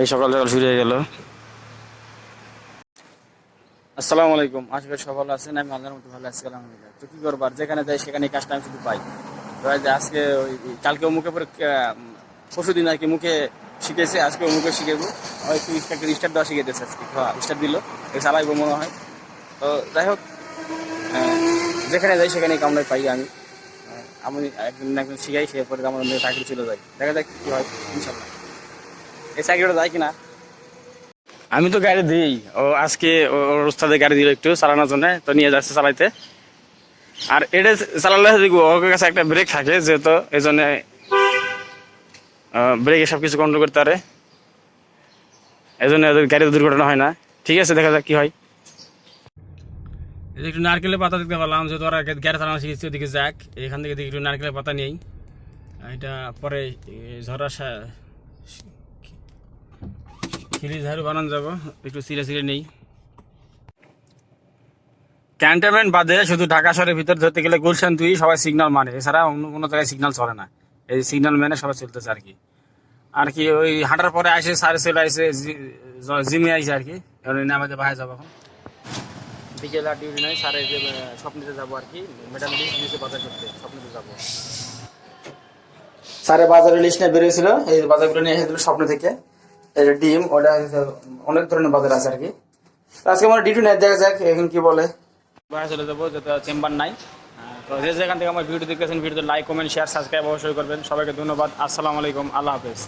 এই সকাল সকাল শুরু হয়ে গেল। আসসালামু আলাইকুম। আশা করি সব ভালো আছেন, আমি আল্লাহর মতো ভালো আছি, আলহামদুলিল্লাহ। তো কি করবার যেখানে যাই, সেখানে কাজটা আমি শুধু পাই। আজকে ওই, কালকে মুখে পরে পরশু দিন আর কি মুখে শিখেছে, আজকে ও মুখে শিখেবো। একটু একটা স্টার্ট দেওয়া শিখেছে আজকে। স্টার্ট দিল। চালাইবো মনে হয়। তো যাই হোক যেখানে যাই, সেখানে কামড়াই পাই আমি। আমি একদিন একদিন শিখাই, সে পরে আমার চাকরি চলে যায়। দেখা যাক কি হয় ইনশাল্লাহ এই চাকরিটা যায় কিনা? আমি তো গাড়ি দিই। ও আজকে ও- ওর ওস্তাদে গাড়ি দিল একটু চালানোর জন্য তো নিয়ে যাচ্ছে চালাইতে। আর এটা চালালে দেখব ওর কাছে একটা ব্রেক থাকে যেহেতু এই জন্য ব্রেকে সব কিছু কন্ট্রোল করতে পারে। এই জন্য ওদের গাড়িতে দুর্ঘটনা হয় না। ঠিক আছে দেখা যাক কি হয়। এই একটু নারকেলের পাতা দেখতে পেলাম যেহেতু ওরা গাড়ি চালানো শিখেছে ওদিকে যাক। এখান থেকে দেখি একটু নারকেলের পাতা নেই। এটা পরে এ, ঝরা ঝাড়ু বানানো যাব। একটু সিরে সিরে নেই। ক্যান্টনমেন্ট বাদে শুধু ঢাকা শহরের ভিতর ধরতে গেলে গুলশান তুই সবাই সিগন্যাল মানে। এছাড়া অন্য কোনো জায়গায় সিগন্যাল চলে না। এই সিগন্যাল মেনে সবাই চলতেছে আর কি। আর কি ওই হাঁটার পরে আসে সারে চলে আসে জিমে আইসে আর কি। আমাদের বাসায় যাব এখন। বিকেলে আর ডিউটি নাই সারে যে আহ, যাব আর কি। ম্যাডাম লিস্ট বাজার করতে স্বপ্নিতে যাব। স্যারে বাজারে লিস্ট নিয়ে বেরিয়েছিল এই বাজারগুলো নিয়ে এসেছিল স্বপ্ন থেকে। যে ডিম, ওটা অনেক ধরনের বাজার আছে আর কি আজকে আমার ডিটু নেট দেখা যাক, এখন কি বলে। বাইরে চলে যাব যাতে চেম্বার নাই তো যে যেখান থেকে আমার ভিডিও দেখতেছেন, ভিডিওতে লাইক কমেন্ট শেয়ার সাবস্ক্রাইব অবশ্যই করবেন। সবাইকে ধন্যবাদ। আসসালামু আলাইকুম। আল্লাহ হাফেজ।